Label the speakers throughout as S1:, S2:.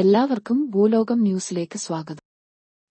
S1: എല്ലാവർക്കും ഭൂലോകം ന്യൂസിലേക്ക് സ്വാഗതം.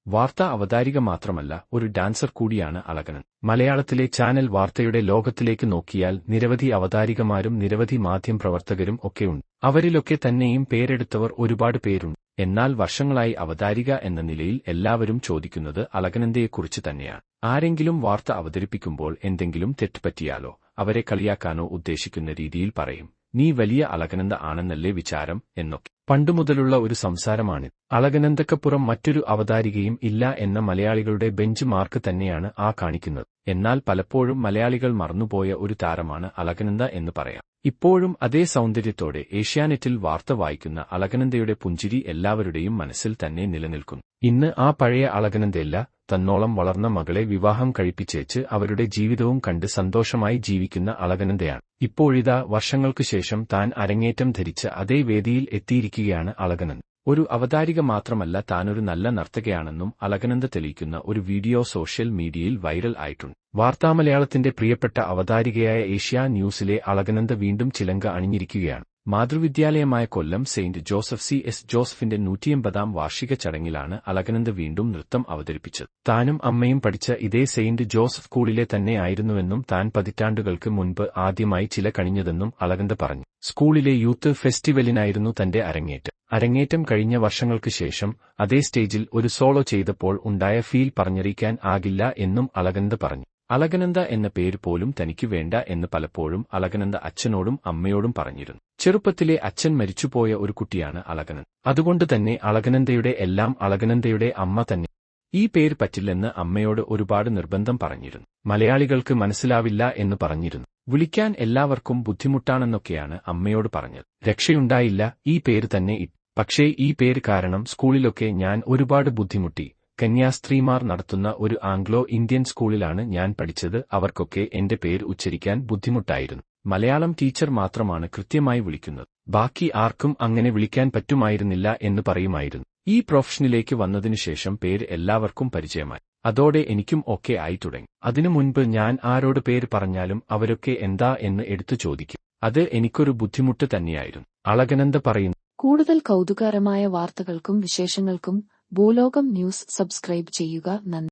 S2: വാർത്ത അവതാരിക മാത്രമല്ല ഒരു ഡാൻസർ കൂടിയാണ് അളകനൻ. മലയാളത്തിലെ ചാനൽ വാർത്തയുടെ ലോകത്തിലേക്ക് നോക്കിയാൽ നിരവധി അവതാരികമാരും നിരവധി മാധ്യമ പ്രവർത്തകരും ഒക്കെയുണ്ട്. അവരിലൊക്കെ തന്നെയും പേരെടുത്തവർ ഒരുപാട് പേരുണ്ട്. എന്നാൽ വർഷങ്ങളായി അവതാരിക എന്ന നിലയിൽ എല്ലാവരും ചോദിക്കുന്നത് അളകനന്ദയെക്കുറിച്ച് തന്നെയാണ്. ആരെങ്കിലും വാർത്ത അവതരിപ്പിക്കുമ്പോൾ എന്തെങ്കിലും തെറ്റുപറ്റിയാലോ അവരെ കളിയാക്കാനോ ഉദ്ദേശിക്കുന്ന രീതിയിൽ പറയും. നീ വലിയ അളകനന്ദ ആണെന്നല്ലേ വിചാരം എന്നൊക്കെ. പണ്ടുമുതലുള്ള ഒരു സംസാരമാണിത്. അളകനന്ദക്കപ്പുറം മറ്റൊരു അവതാരികയും ഇല്ല എന്ന മലയാളികളുടെ ബെഞ്ച് മാർക്ക് തന്നെയാണ് ആ കാണിക്കുന്നത്. എന്നാൽ പലപ്പോഴും മലയാളികൾ മറന്നുപോയ ഒരു താരമാണ് അളകനന്ദ എന്ന് പറയാം. ഇപ്പോഴും അതേ സൗന്ദര്യത്തോടെ ഏഷ്യാനെറ്റിൽ വാർത്ത വായിക്കുന്ന അളകനന്ദയുടെ പുഞ്ചിരി എല്ലാവരുടെയും മനസ്സിൽ തന്നെ നിലനിൽക്കുന്നു. ഇന്ന് ആ പഴയ അളകനന്ദയല്ല തന്നോളം വളർന്ന മകളെ വിവാഹം കഴിപ്പിച്ചേച്ച് അവരുടെ ജീവിതവും കണ്ട് സന്തോഷമായി ജീവിക്കുന്ന അളകനന്ദയാണ്. ഇപ്പോഴിതാ വർഷങ്ങൾക്കു ശേഷം താൻ അരങ്ങേറ്റം ധരിച്ച് അതേ വേദിയിൽ എത്തിയിരിക്കുകയാണ് അളകനന്ദ്. ഒരു അവതാരിക മാത്രമല്ല താനൊരു നല്ല നർത്തകയാണെന്നും അളകനന്ദ തെളിയിക്കുന്ന ഒരു വീഡിയോ സോഷ്യൽ മീഡിയയിൽ വൈറൽ ആയിട്ടുണ്ട്. വാർത്താമലയാളത്തിന്റെ പ്രിയപ്പെട്ട അവതാരികയായ ഏഷ്യ ന്യൂസിലെ അളകനന്ദ വീണ്ടും ചിലങ്ക അണിഞ്ഞിരിക്കുകയാണ്. മാതൃവിദ്യാലയമായ Kollam saint Joseph C. S. ജോസഫിന്റെ നൂറ്റിയമ്പതാം വാർഷിക ചടങ്ങിലാണ് അളകനന്ദ വീണ്ടും നൃത്തം അവതരിപ്പിച്ചത്. താനും അമ്മയും പഠിച്ച ഇതേ സെയിന്റ് ജോസഫ് സ്കൂളിലെ തന്നെയായിരുന്നുവെന്നും താൻ പതിറ്റാണ്ടുകൾക്ക് മുൻപ് ആദ്യമായി ചില കണിഞ്ഞതെന്നും അളകന്ദ പറഞ്ഞു. സ്കൂളിലെ യൂത്ത് ഫെസ്റ്റിവലിനായിരുന്നു തന്റെ അരങ്ങേറ്റം. അരങ്ങേറ്റം കഴിഞ്ഞ വർഷങ്ങൾക്ക് ശേഷം അതേ സ്റ്റേജിൽ ഒരു സോളോ ചെയ്തപ്പോൾ ഉണ്ടായ ഫീൽ പറഞ്ഞറിയിക്കാൻ ആകില്ല എന്നും അളകന്ദ പറഞ്ഞു. അളകനന്ദ എന്ന പേര് പോലും തനിക്ക് വേണ്ട എന്ന് പലപ്പോഴും അലകനന്ദ അച്ഛനോടും അമ്മയോടും പറഞ്ഞിരുന്നു. ചെറുപ്പത്തിലെ അച്ഛൻ മരിച്ചുപോയ ഒരു കുട്ടിയാണ് അലകനൻ അതുകൊണ്ട് തന്നെ അളകനന്ദയുടെ എല്ലാം അളകനന്ദയുടെ അമ്മ തന്നെ. ഈ പേര് പറ്റില്ലെന്ന് അമ്മയോട് ഒരുപാട് നിർബന്ധം പറഞ്ഞിരുന്നു. മലയാളികൾക്ക് മനസ്സിലാവില്ല എന്ന് പറഞ്ഞിരുന്നു. വിളിക്കാൻ എല്ലാവർക്കും ബുദ്ധിമുട്ടാണെന്നൊക്കെയാണ് അമ്മയോട് പറഞ്ഞത്. രക്ഷയുണ്ടായില്ല ഈ പേര് തന്നെ പക്ഷേ ഈ പേര് കാരണം സ്കൂളിലൊക്കെ ഞാൻ ഒരുപാട് ബുദ്ധിമുട്ടി. കന്യാസ്ത്രീമാർ നടത്തുന്ന ഒരു ആംഗ്ലോ ഇന്ത്യൻ സ്കൂളിലാണ് ഞാൻ പഠിച്ചത്. അവർക്കൊക്കെ എന്റെ പേര് ഉച്ചരിക്കാൻ ബുദ്ധിമുട്ടായിരുന്നു. മലയാളം ടീച്ചർ മാത്രമാണ് കൃത്യമായി വിളിക്കുന്നത്. ബാക്കി ആർക്കും അങ്ങനെ വിളിക്കാൻ പറ്റുമായിരുന്നില്ല എന്ന് പറയുമായിരുന്നു. ഈ പ്രൊഫഷനിലേക്ക് വന്നതിനുശേഷം പേര് എല്ലാവർക്കും പരിചയമായി. അതോടെ എനിക്കും ഒക്കെ ആയി തുടങ്ങി. അതിനു മുൻപ് ഞാൻ ആരോട് പേര് പറഞ്ഞാലും അവരൊക്കെ എന്താ എന്ന് എടുത്തു ചോദിക്കും. അത് എനിക്കൊരു ബുദ്ധിമുട്ട് തന്നെയായിരുന്നു. അളകനന്ദ പറയുന്നു
S1: കൂടുതൽ കൗതുകകരമായ വാർത്തകൾക്കും വിശേഷങ്ങൾക്കും ഭൂലോകം ന്യൂസ് സബ്സ്ക്രൈബ് ചെയ്യുക. നന്ദി.